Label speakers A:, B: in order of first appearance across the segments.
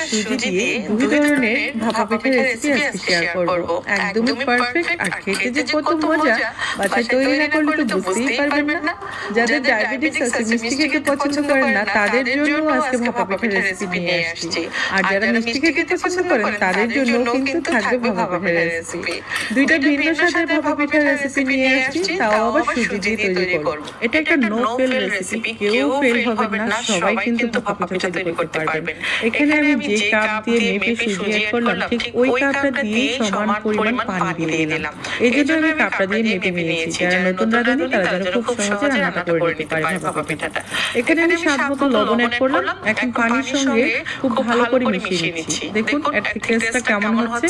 A: সুজি দিয়ে দুই ধরনের ভাপা পিঠার রেসিপি আজকে শেয়ার করব। একদমই পারফেক্ট আর খেতে যে কত মজা বাসায় তৈরি না করলে তো বুঝতেই পারবেন না। যাদের ডায়াবেটিস আছে মিষ্টি খেতে পছন্দ করেন না তাদের জন্য আজকে ভাপা পিঠার রেসিপি নিয়ে আসছি। আর যারা মিষ্টি খেতে পছন্দ করেন তাদের জন্য কিন্তু থাকবে ভাপা পিঠার রেসিপি দুইটা ভিন্ন স্বাদের ভাপা পিঠার রেসিপি নিয়ে আসছি তাও আবার সুজি দিয়ে তৈরি করব এটা একটা নো ফেল রেসিপি কেউ ফেল হবে না সবাই কিন্তু ভাপা পিঠা তৈরি করতে পারবেন এখানে আমি যে কাপ দিয়ে মেপে সুজি অ্যাড করলাম ঠিক ওই কাপটা দিয়ে সমান পরিমাণ পানি দিয়ে দিলাম। এই জন্য আমি কাপটা দিয়ে মেপে নিয়েছি। যারা নতুন রাঁধুনি তারা যেন খুব সহজে রান্নাটা করে নিতে পারে ভাপা পিঠাটা। এখানে আমি স্বাদ মতো লবণ অ্যাড করলাম এখন পানির সঙ্গে খুব ভালো করে মিশিয়ে নিচ্ছি। দেখুন টেস্টটা কেমন হচ্ছে?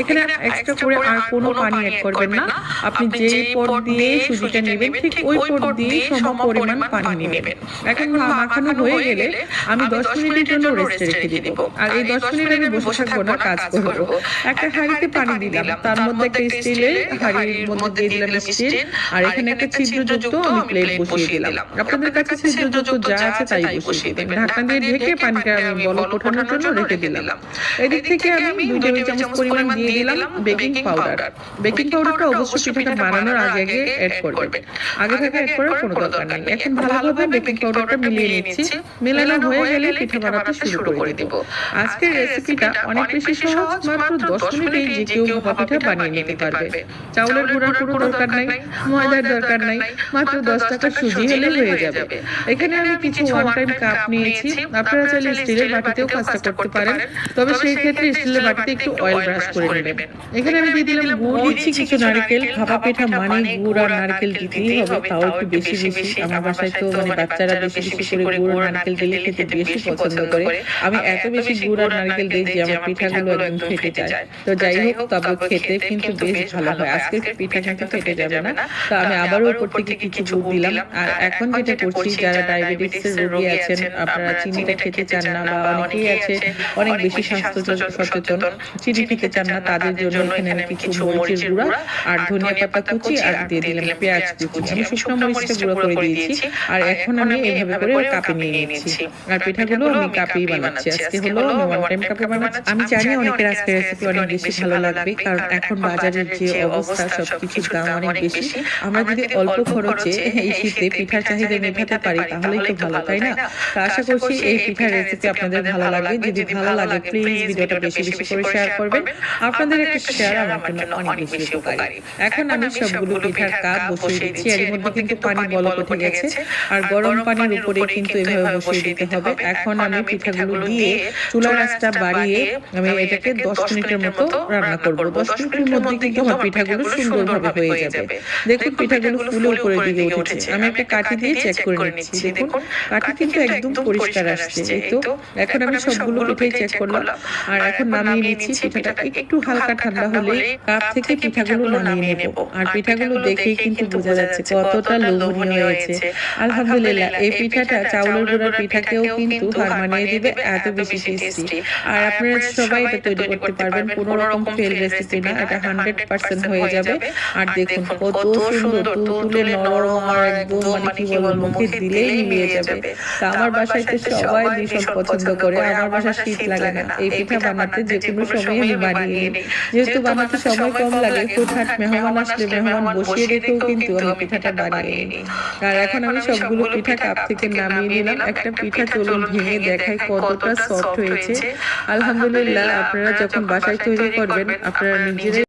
A: এখানে এক্সট্রা করে আর কোনো পানি অ্যাড করবেন না আপনি যে পট দিয়ে সুজিটা নেবেন ঠিক ওই পট দিয়ে সম পরিমাণ পানি নেবেন এখন মাখানো হয়ে গেলে আমি দশ মিনিটের জন্য রেস্টে রেখে দিব আর এই দশ মিনিট আমি বসে থাকব না কাজ করব। একটা হাঁড়িতে পানি দিলাম তার মধ্যে একটা স্টিলের হাঁড়ির মধ্যে দিয়ে দিলাম স্টিল। আর এখানে একটা ছিদ্রযুক্ত আমি প্লেট বসিয়ে দিলাম। আপনাদের কাছে ছিদ্রযুক্ত যা আছে তাই বসিয়ে দিবেন। ঢাকনা দিয়ে ঢেকে পানিটা আমি বলক ওঠানোর জন্য রেখে দিলাম। এদিক থেকে আমি দুই টেবিল চামচ পরিমাণ দিয়ে দিলাম বেকিং পাউডার বেকিং পাউডারটা অবশ্যই পিঠাটা বানানোর আগে আগে অ্যাড করবেন আগে থেকে অ্যাড করার কোনো দরকার নেই এখন ভালোভাবে বেকিং পাউডারটা মিলিয়ে নিচ্ছি মেলানো হয়ে গেলে পিঠা বানাতে শুরু করে দিব আজকের রেসিপিটা অনেক বেশি সহজ মাত্র দশ মিনিটেই যে কেউ ভাপা পিঠা বানিয়ে নিতে পারবে। চাউলের গুঁড়ার কোনো দরকার নাই ময়দার দরকার নাই মাত্র দশ টাকা সুজি হলে হয়ে যাবে। এখানে আমি কিছু ওয়ান টাইম কাপ নিয়েছি। আপনারা চাইলে স্টিলের বাটিতেও কাজটা করতে পারেন তবে সেই ক্ষেত্রে স্টিলের বাটিতে একটু অয়েল ব্রাশ করে নেবেন। এখানে আমি দিয়ে দিলাম গুড় দিচ্ছি কিছু নারকেল ভাপা পিঠা মানে গুড় আর নারকেল দিতেই হবে তাও একটু বেশি বেশি আমার বাসায় তো মানে বাচ্চারা বেশি বেশি করে গুড় আর নারকেল দিলে খেতে বেশি পছন্দ করে আমি এত বেশি গুড় আর নারকেল দিই যে আমার পিঠাগুলো একদম ফেটে যায়। তো যাই হোক তবে খেতে কিন্তু বেশ ভালো হয়। আজকে পিঠা কিন্তু ফেটে যাবে না। তো আমি আবারও উপর থেকে কিছু গুড় দিলাম। আর এখন যেটা করছি যারা ডায়াবেটিসের রোগী আছেন আপনারা চিনিটা খেতে চান না বা অনেকেই আছে অনেক বেশি স্বাস্থ্য সচেতন চিনি খেতে চান না তাদের জন্য এখানে আমি কিছু মরিচের গুঁড়া আর ধনিয়া পাতা কুচি আর দিয়ে দিলাম পেঁয়াজ কুচি আমি শুকনো মরিচটা গুঁড়ো করে দিয়েছি আর এখন আমি এইভাবে করে কাপে নিয়ে নিচ্ছি আর পিঠাগুলো আমি কাপেই বানাচ্ছি আজকে হলো টাইম কাপে বানাচ্ছি। আমি জানি অনেকের আজকে রেসিপি অনেক বেশি ভালো লাগবে কারণ এখন বাজারের যে অবস্থা সবকিছুর দাম অনেক বেশি। আমরা যদি অল্প খরচে এই শীতে পিঠার চাহিদা মেটাতে পারি তাহলেই তো ভালো তাই না? তো আশা করছি এই পিঠার রেসিপি আপনাদের ভালো লাগবে। যদি ভালো লাগে প্লিজ ভিডিওটা বেশি বেশি করে শেয়ার করবেন আপনাদের একটা শেয়ার আমার জন্য অনেক বেশি উপকারী এখন আমি সবগুলো পিঠার কাপ বসিয়ে দিচ্ছি এর মধ্যে কিন্তু পানি বলক উঠে গেছে আর গরম পানির উপরে কিন্তু এভাবে বসিয়ে দিতে হবে এখন আমি পিঠাগুলো দিয়ে চুলার আঁচটা বাড়িয়ে আমি এটাকে দশ মিনিটের মতো রান্না করব। দশ মিনিটের মধ্যে কিন্তু আমার পিঠাগুলো সুন্দরভাবে হয়ে যাবে। দেখুন পিঠাগুলো ফুলে উপরে দিকে উঠেছে। আমি একটা কাঠি দিয়ে চেক করে নিচ্ছি। দেখুন কাঠি কিন্তু একদম পরিষ্কার আসছে। এই তো এখন আমি সবগুলো পিঠাই চেক করলাম। আর এখন নামিয়ে নিচ্ছি পিঠাটা। একটু হালকা ঠান্ডা হলে কাপ থেকে পিঠাগুলো নামিয়ে নেব আর পিঠাগুলো দেখেই কিন্তু বোঝা যাচ্ছে কতটা লোভনীয় হয়েছে আলহামদুলিল্লাহ এই পিঠাটা চাউলের গুঁড়ার পিঠাকেও কিন্তু হার মানিয়ে দিবে এত বেশি টেস্টি আর আপনারা সবাই এটা তৈরি করতে পারবেন কোনো রকম ফেল রেসিপি না এটা হান্ড্রেড পার্সেন্ট হয়ে যাবে। আর দেখুন কত সুন্দর তুলে নরম আর একদম মানে কি বলব মুখে দিলেই মিলিয়ে যাবে। তা আমার বাসায় তো সবাই ভীষণ পছন্দ করে আমার বাসায় শীত লাগে না। এই পিঠা বানাতে যে কোনো সময় আমি বানিয়ে নিই। যেহেতু বানাতে সময় কম লাগে হুটহাট মেহমান আসলে মেহমান বসিয়ে রেখেও কিন্তু আমি পিঠাটা বানিয়ে নিই আর এখন আমি সবগুলো পিঠা কাপ থেকে নামিয়ে নিলাম একটা পিঠা চলুন ভেঙে দেখাই কতটা সফট হয়েছে আলহামদুলিল্লাহ আপনারা যখন বাসায় তৈরি করবেন আপনারা নিজেরাই